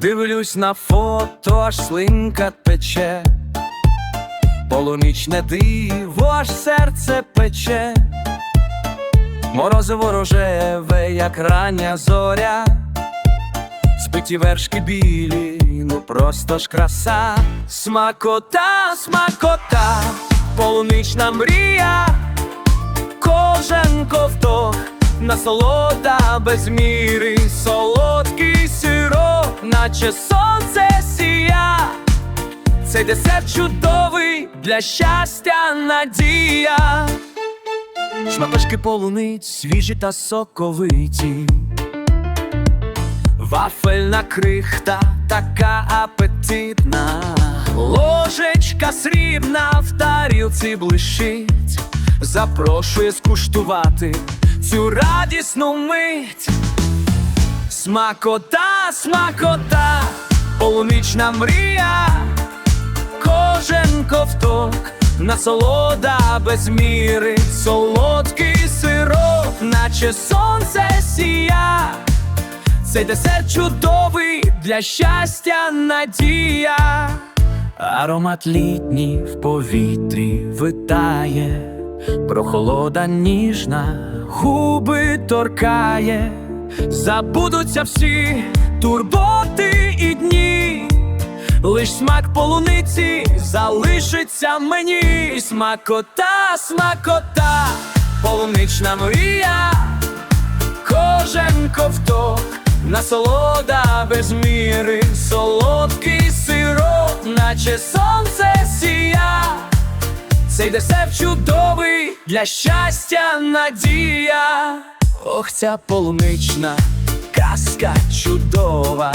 Дивлюсь на фото, аж слинка тече, полуничне диво, аж серце пече, морозиво рожеве, як рання зоря, збиті вершки білі, ну просто ж краса, смакота, смакота, полунична мрія, кожен ковток, насолода без міри, наче сонце сія. Цей десерт чудовий для щастя надія. Шматочки полуниць, свіжі та соковиті. Вафельна крихта, така апетитна, ложечка срібна в тарілці блищить, запрошує скуштувати цю радісну мить. Смакота, смакота, полунична мрія, кожен ковток, насолода без міри, солодкий сироп, наче сонце сія. Цей десерт чудовий для щастя надія. Аромат літній в повітрі витає, прохолода ніжна, губи торкає, забудуться всі турботи лиш смак полуниці залишиться мені. Смакота, смакота, полунична мрія кожен ковток, насолода без міри, солодкий сироп, наче сонце сія. Цей десерт чудовий для щастя надія. Ох, ця полунична казка чудова,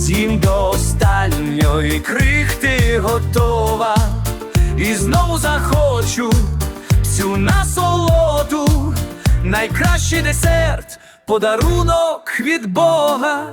з'їм до останньої крихти готова, і знову захочу всю насолоду, найкращий десерт, подарунок від Бога.